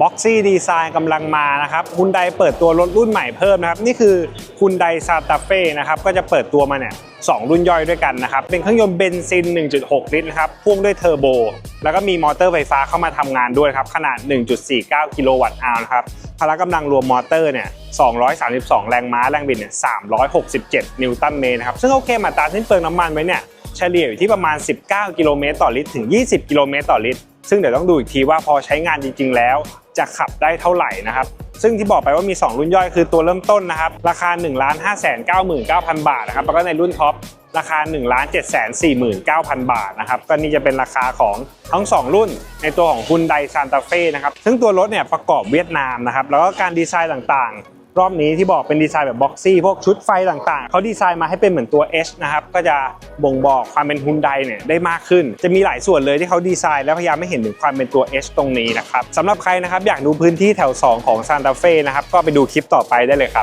บ็อกซี่ดีไซน์กำลังมานะครับฮุนไดเปิดตัวรถรุ่นใหม่เพิ่มนะครับ นี่คือฮุนไดซาตาเฟ่นะครับ ก็จะเปิดตัวมาเนี่ยสองรุ่นย่อยด้วยกันนะครับ เป็นเครื่องยนต์เบนซิน 1.6 ลิตรนะครับ พ่วงด้วยเทอร์โบ แล้วก็มีมอเตอร์ไฟฟ้าเข้ามาทำงานด้วยครับ ขนาด 1.49 กิโลวัตต์อาวนะครับ พละกำลังรวมมอเตอร์เนี่ย 232 แรงม้า แรงบิดเนี่ย 367 นิวตันเมตรนะครับ ซึ่งโอเคมาตราสิ้นเปลืองน้ำมันไว้เนี่ยเฉลี่ยอยู่ที่ประมาณ 19 กิโลเมตรต่อลิตร ถึง 20 กิโลเมตรต่อลิตร ซึ่งเดี๋ยวต้องดูอีกทีว่าพอใช้งานจริง ๆ แล้ว จะขับได้เท่าไหร่นะครับซึ่งที่บอกไปว่ามี 2 รุ่นย่อยคือตัวเริ่มต้นนะครับ ราคา 1 5 9 9 9 0 0 บาทนะครับแล้วก็ในรุ่นท็อปราคา 1 7 4 9 0 0 0 บาทนะครับก็นี่จะเป็นราคาของทั้ง 2 รุ่นในตัวของฮุนไดซานตาเฟ่นะครับซึ่งตัวรถเนี่ยประกอบเวียดนามนะครับแล้วก็การดีไซน์ต่างๆ รอบนี้ที่บอกเป็นดีไซน์แบบบ็อกซี่พวกชุดไฟต่างๆ เขาดีไซน์มาให้เป็นเหมือนตัว H นะครับ ก็จะบ่งบอกความเป็นฮุนไดเนี่ยได้มากขึ้น จะมีหลายส่วนเลยที่เขาดีไซน์แล้วพยายามไม่เห็นถึงความเป็นตัว H ตรงนี้นะครับสำหรับใครนะครับอยากดูพื้นที่แถว 2 ของซานตาเฟ่นะครับก็ไปดูคลิปต่อไปได้เลยครับ